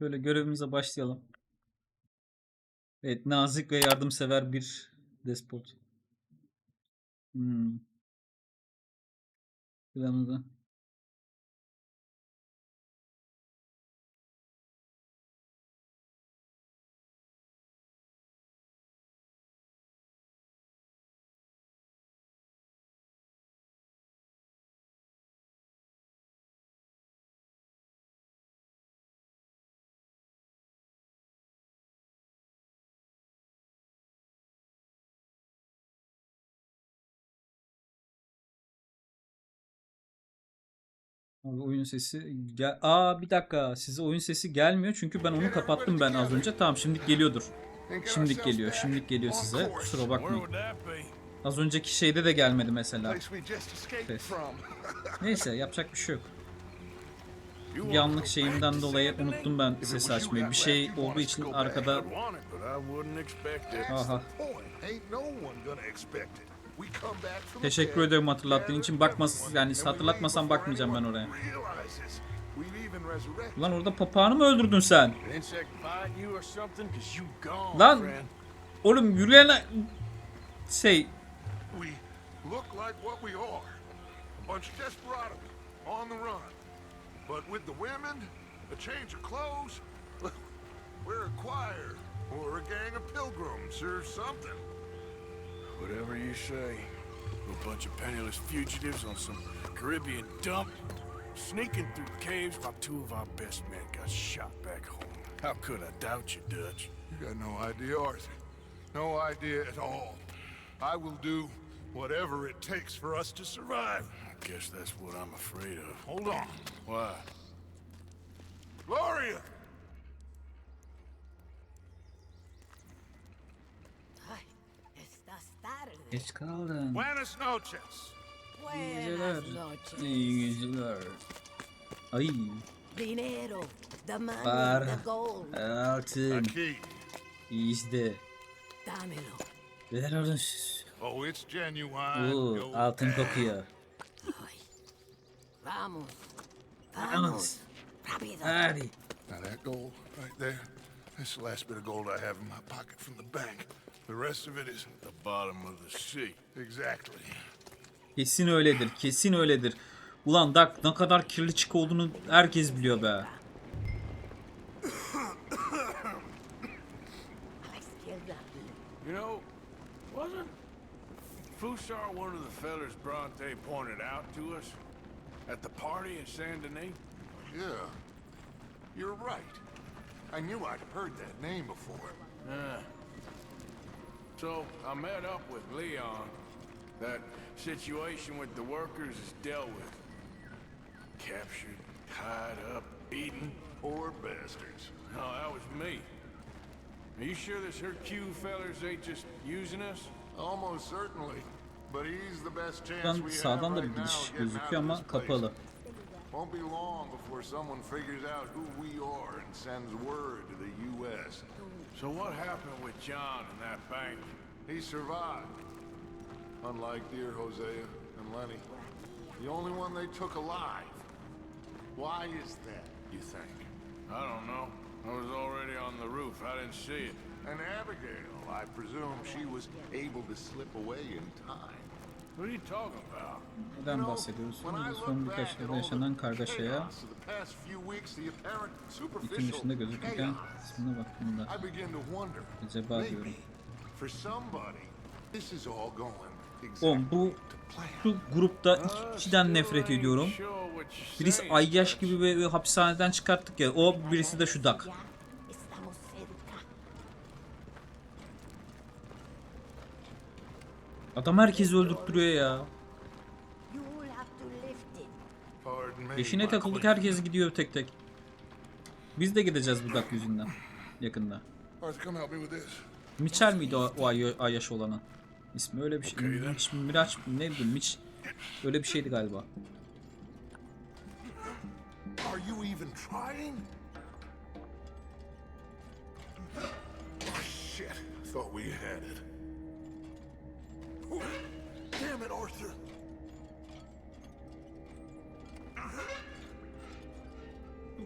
Böyle görevimize başlayalım. Evet, nazik ve yardımsever bir despot. Hmm. Planı Abi oyun sesi gel Aa bir dakika size oyun sesi gelmiyor çünkü ben onu kapattım ben az önce. Tamam şimdi geliyordur. Şimdilik geliyor. Şimdilik geliyor size. Kusura bakmayın. Az önceki şeyde de gelmedi mesela. Ses. Neyse yapacak bir şey yok. Bir şeyimden dolayı unuttum ben sesi açmayı. Bir şey olduğu için arkada aha. Teşekkür ederim hatırlattığın için. Bakmas yani before bakmayacağım ben oraya. Ulan orada papağanı mı öldürdün sen? Lan! Oğlum yürüyen şey. But with the women, a change of clothes, we're a choir or a gang of pilgrims or something. Whatever you say. A bunch of penniless fugitives on some Caribbean dump, sneaking through caves while two of our best men got shot back home. How could I doubt you, Dutch? You got no idea, Arthur. No idea at all. I will do whatever it takes for us to survive. I guess that's what I'm afraid of. Hold on. Why? Gloria! Geç kaldın. Buenas noches. İyi geceler. İyi geceler. Ay Dinero, the money, Para. the gold. altın Aquí. işte. Dámelo. Ver oradan. Oh, it's genuine. Oo, altın kokuyor. Vamos. Vamos. Rápido. Hadi. Now that gold right there, that's the last bit of gold I have in my pocket from the bank. The rest of it is The bottom of the sea. exactly. Kesin öyledir. Kesin öyledir. Ulan Dak ne kadar kirli çık olduğunu herkes biliyor be. You know, wasn't Fusar one of the fellers Bronte pointed out to us at the party in Saint Denis? Yeah, you're right. I knew I'd heard that name before. Yeah. So I met up with Leon. That situation with the workers is dealt with. Captured, tied up, beaten. Poor bastards. No, that was me. Are you sure this Hercule fellers ain't just using us? Almost certainly. But he's the best chance Buradan we have sağdan da right bir now giriş getting out gözüküyor of ama this place. kapalı. Won't be long before someone figures out who we are and sends word to the U.S. So what happened with John and that bank? He survived. Unlike dear Hosea and Lenny. The only one they took alive. Why is that, you think? I don't know. I was already on the roof. I didn't see it. And Abigail, I presume she was able to slip away in time. What are you talking about? Neden bahsediyoruz? Şimdi son birkaç yılda yaşanan kargaşaya bütün dışında gözükürken kısmına baktığımda I begin to wonder. acaba Maybe diyorum. For somebody, this is all going Oğlum exactly bu to plan. şu grupta iki kişiden nefret ediyorum. Birisi Ayyaş gibi ve ve hapishaneden çıkarttık ya. O birisi de şu Dak. Adam herkesi öldürttürüyor ya. My takıldık herkes gidiyor tek tek. Biz de gideceğiz bu Dak yüzünden. Yakında. Mitchell miydi o, o Ay- Ayyaş olanın? İsmi öyle bir şey. Then. Mitch, Miraç mı? ne bileyim Mitch. Öyle bir şeydi galiba. Are you even trying? Oh, shit. Thought we had it. Damn it, Arthur.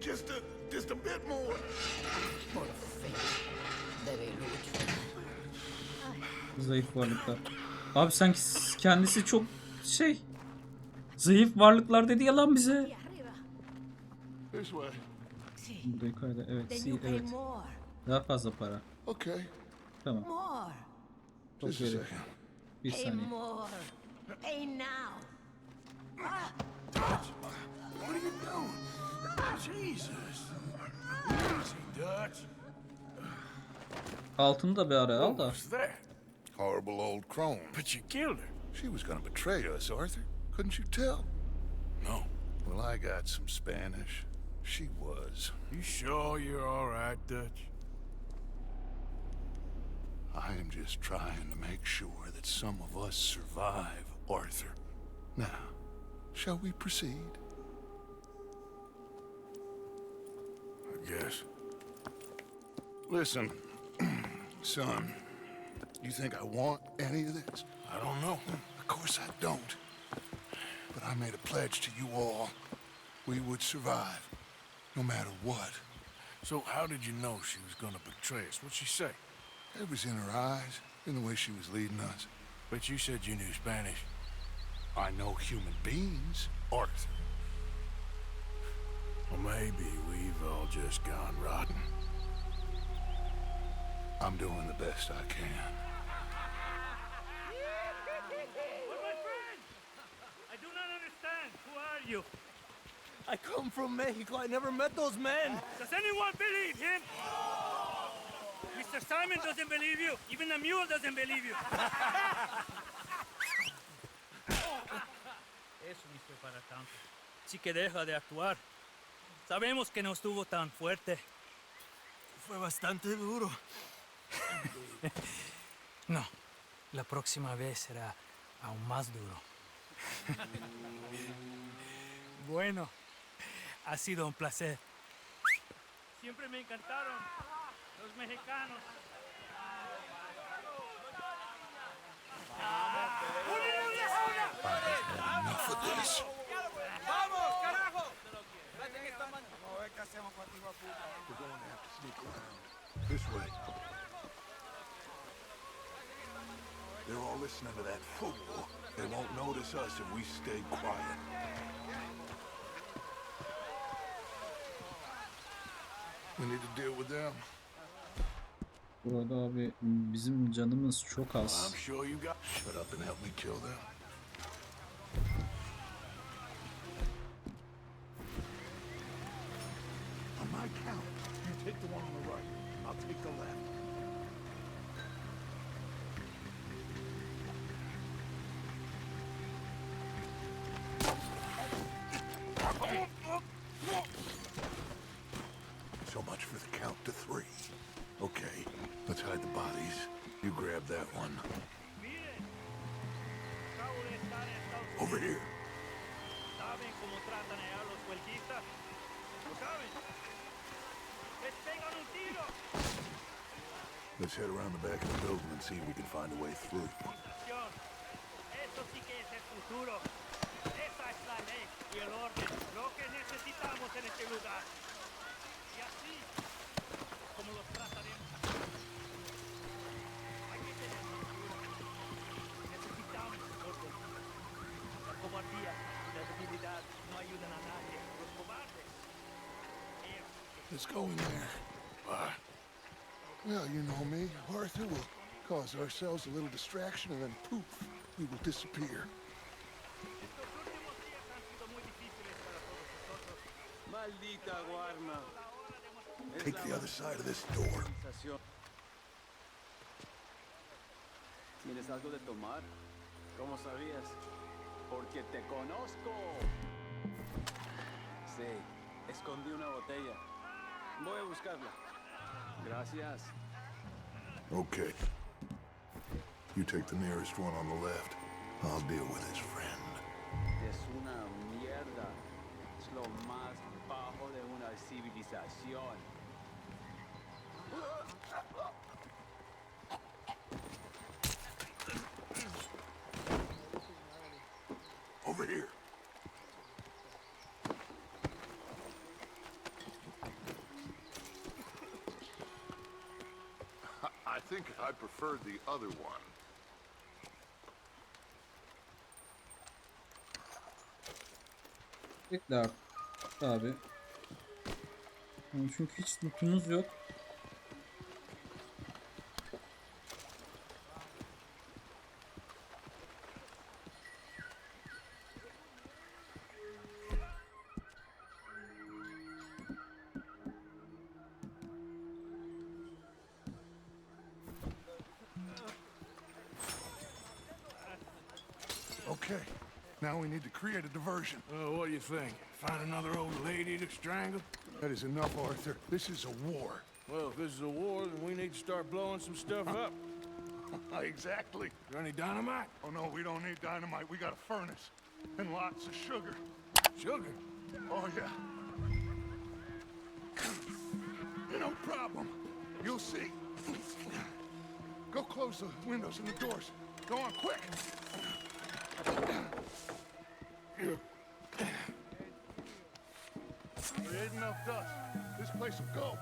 Just a, just a bit more. Zayıf varlıklar. Abi sanki kendisi çok şey. Zayıf varlıklar dedi ya lan bize. Burada yukarıda evet. Pay evet. Daha fazla para. Okay, Tamam. Çok second. Bir saniye. more. Pay now. What are you doing? Jesus. Easy, Dutch. Altını da bir ara al What da. was that? Horrible old crone. But you killed her. She was gonna betray us, Arthur. Couldn't you tell? No. Well, I got some Spanish. She was. You sure you're all right, Dutch? I am just trying to make sure that some of us survive, Arthur. Now, shall we proceed? I guess. Listen, son, you think I want any of this? I don't know. Of course I don't. But I made a pledge to you all. We would survive, no matter what. So how did you know she was gonna betray us? What'd she say? It was in her eyes, in the way she was leading us. But you said you knew Spanish. I know human beings, Arthur. Well, maybe we've all just gone rotten. I'm doing the best I can. my friend! I do not understand. Who are you? I come from Mexico. I never met those men. Does anyone believe him? Mr. Simon doesn't believe you. Even the mule doesn't believe you. Eso ni fue para tanto. Sí que deja de actuar. Sabemos que no estuvo tan fuerte. Fue bastante duro. No, la próxima vez será aún más duro. bueno, ha sido un placer. Siempre me encantaron los mexicanos. Enough of this. We're going to have to sneak around. This way. They're all listening to that fool. They won't notice us if we stay quiet. We need to deal with them. Burada abi bizim canımız çok az. I'm sure you got. Shut up and help me kill them. On my count, you take the one on the right. I'll take the left. ¡Les pegan un tiro! Let's head around the back of the building and see if we can find a way through. Let's go in there. Why? Well, you know me. Arthur will cause ourselves a little distraction and then poof, we will disappear. Estos últimos días han sido muy difíciles para todos nosotros. Maldita Guarna. Take the other side of this door. Sensación. ¿Tienes algo de tomar? ¿Cómo sabías? Porque te conozco. Sí, escondí una botella. Voy a buscarla. Gracias. Okay. You take the nearest one on the left. I'll deal with his friend. Es una mierda. Es lo más bajo de una civilización. think I preferred the other one. Bekle abi. Çünkü hiç lootumuz yok. Okay, now we need to create a diversion. Oh, what do you think? Find another old lady to strangle? That is enough, Arthur. This is a war. Well, if this is a war, then we need to start blowing some stuff up. exactly. Is there any dynamite? Oh no, we don't need dynamite. We got a furnace and lots of sugar. Sugar? Oh yeah. No problem. You'll see. Go close the windows and the doors. Go on, quick. There ain't enough dust. This place will go.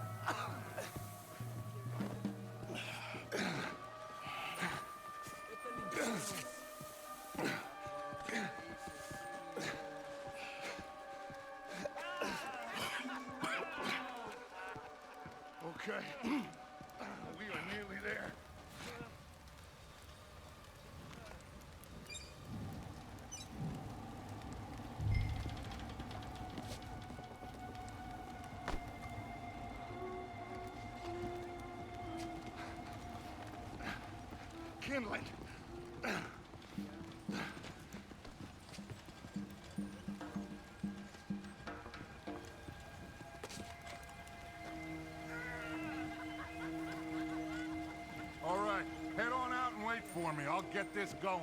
All right, head on out and wait for me. I'll get this going.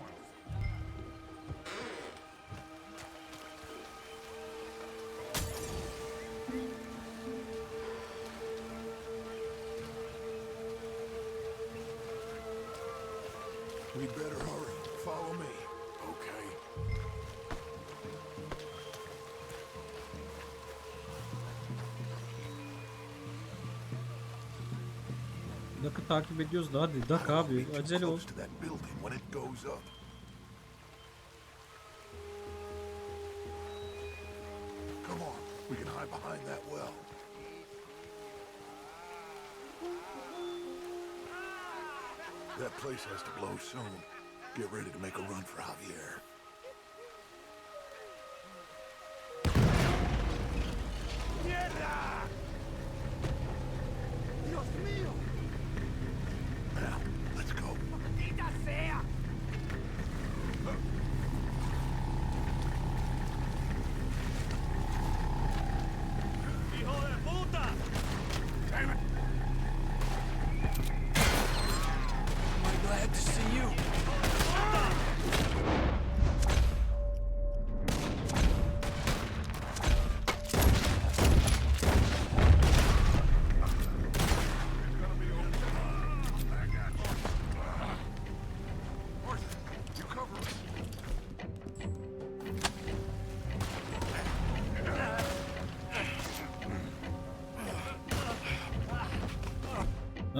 We better hurry. Follow me. Okay. Duck'ı takip ediyoruz da hadi Duck abi acele ol. Place has to blow soon. Get ready to make a run for Javier.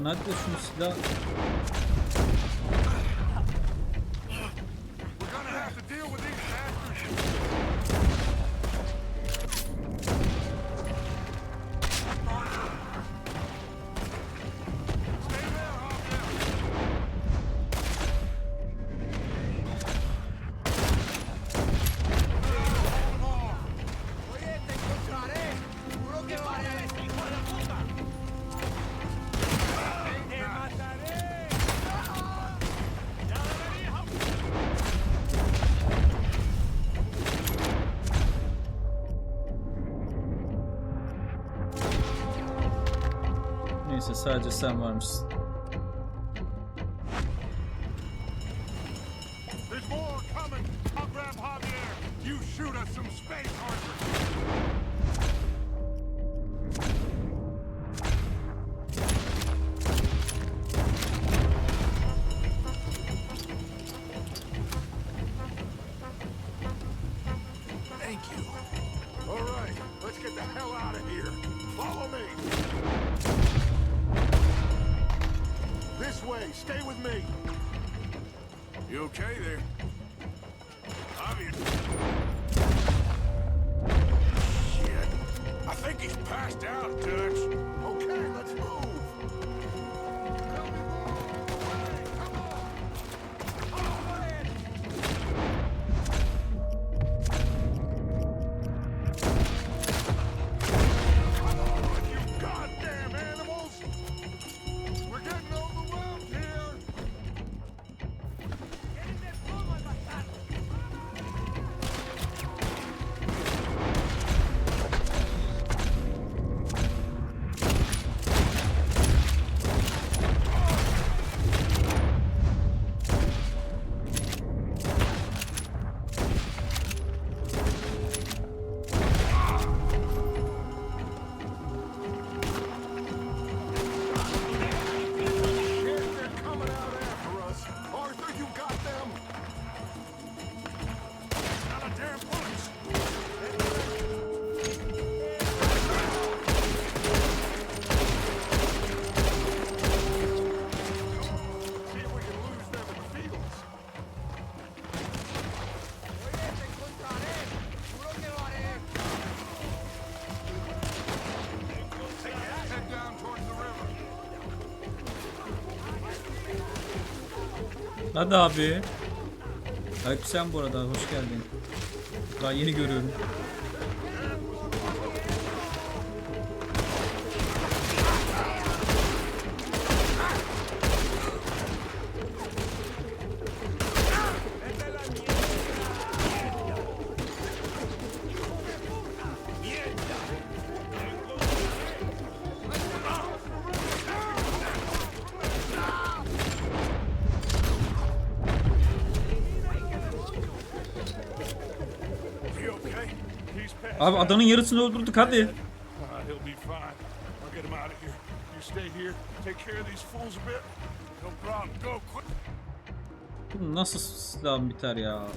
Hadi de şunu silah sadece sen varmışsın. You okay there? Hadi abi. Aleyküm sen bu arada hoş geldin. Daha yeni görüyorum. Abi adanın yarısını öldürdük hadi. Bu nasıl silahım biter ya?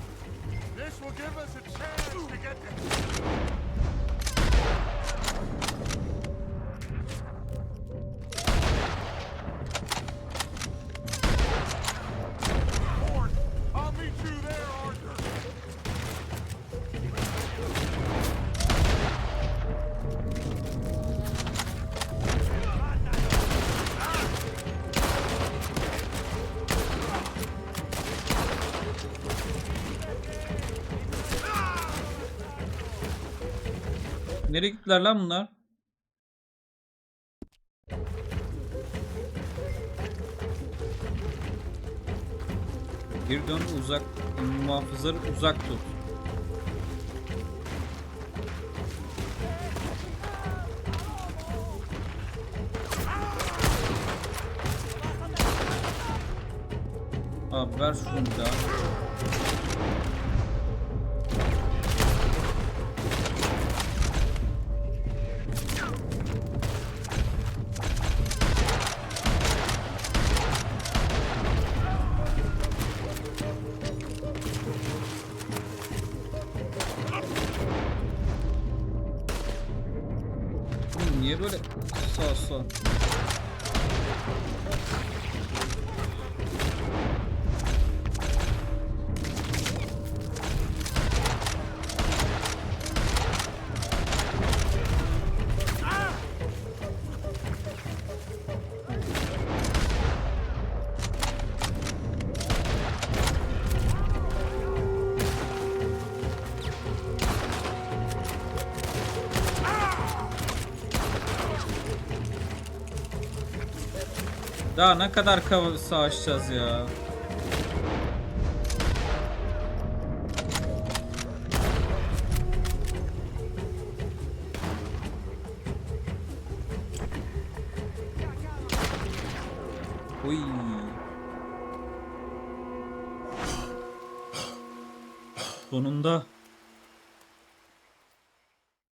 Nereye gittiler lan bunlar? Geri dön uzak muhafızları uzak tut. Abi ver şunu da. böyle. Sağ olsun. Daha ne kadar savaşacağız ya.